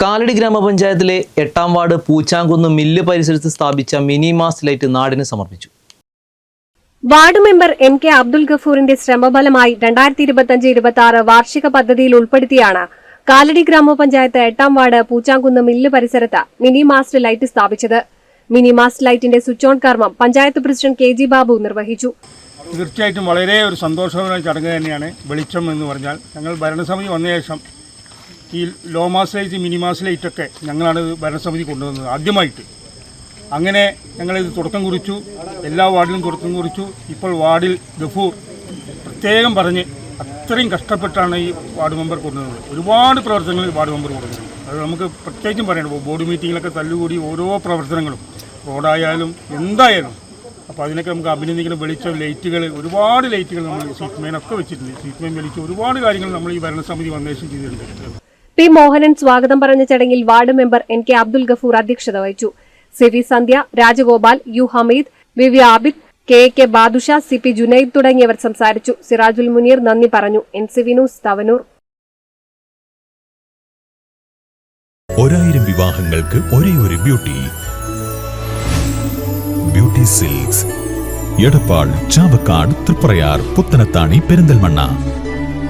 കാലടി ഗ്രാമപഞ്ചായത്തിലെ എട്ടാം ward Poochankunnu mill പരിസരത്ത് സ്ഥാപിച്ച മിനി മാസ് ലൈറ്റ് നാടിന് സമർപ്പിച്ചു. Ward member M K Abdul ഗഫൂറിന്റെ ശ്രമഫലമായി രണ്ടായിരത്തി ഇരുപത്തിയഞ്ച് ഇരുപത്തി ആറ് വാർഷിക പദ്ധതിയിൽ ഉൾപ്പെടുത്തിയാണ് കാലടി ഗ്രാമപഞ്ചായത്ത് എട്ടാം വാർഡ് പൂച്ചാങ്കുന്ന് മില്ല് പരിസരത്ത് മിനി മാസ്റ്റ് ലൈറ്റ് സ്ഥാപിച്ചത്. മിനി മാസ്റ്റ് ലൈറ്റിന്റെ സ്വിച്ച് ഓൺ കർമ്മം panchayat president K G Babu നിർവഹിച്ചു. തീർച്ചയായിട്ടും വളരെ ഒരു സന്തോഷകരമായ ചടങ്ങ് തന്നെയാണ് വെളിച്ചം എന്ന് പറഞ്ഞാൽ. ഞങ്ങൾ ഭരണസമിതി വന്ന ശേഷം ഈ low mast light mini mast ലൈറ്റൊക്കെ ഞങ്ങളാണ് ഭരണസമിതി കൊണ്ടുവന്നത് ആദ്യമായിട്ട്. അങ്ങനെ ഞങ്ങളിത് തുടക്കം കുറിച്ചു എല്ലാ വാർഡിലും തുടക്കം കുറിച്ചു. ഇപ്പോൾ വാർഡിൽ ഗഫൂർ പ്രത്യേകം പറഞ്ഞ് അത്രയും കഷ്ടപ്പെട്ടാണ് ഈ വാർഡ് മെമ്പർ കൊണ്ടുവന്നത്. ഒരുപാട് പ്രവർത്തനങ്ങൾ വാർഡ് മെമ്പർ കൊടുക്കുന്നത് അത് നമുക്ക് പ്രത്യേകിച്ചും പറയണം ബോർഡ് മീറ്റിങ്ങിലൊക്കെ തല്ലുകൂടി ഓരോ പ്രവർത്തനങ്ങളും റോഡായാലും എന്തായാലും. അപ്പോൾ അതിനൊക്കെ നമുക്ക് അഭിനന്ദിക്കണം വെളിച്ചം ലൈറ്റുകൾ ഒരുപാട് ലൈറ്റുകൾ നമ്മൾ സീറ്റ് മെയിനൊക്കെ വെച്ചിട്ടുണ്ട്. സീറ്റ്മേൻ വലിച്ച് ഒരുപാട് കാര്യങ്ങൾ നമ്മൾ ഈ ഭരണസമിതി വന്നേഷം ചെയ്തിട്ടുണ്ട്. പി മോഹനൻ സ്വാഗതം പറഞ്ഞ ചടങ്ങിൽ ward member N K Abdul Gafoor അധ്യക്ഷത വഹിച്ചു. C V Sandhya Rajagopal U Hameed V V Abid K K Badusha C P Junaid തുടങ്ങിയവർ സംസാരിച്ചു. സിറാജുൽ മുനീർ നന്ദി പറഞ്ഞു. N C V news Thavanur. ഒരായിരം വിവാഹങ്ങൾക്ക് ഒരേ ഒരു beauty. Beauty silks. Edappal Chavakkad Triprayar Puthanathani Perinthalmanna.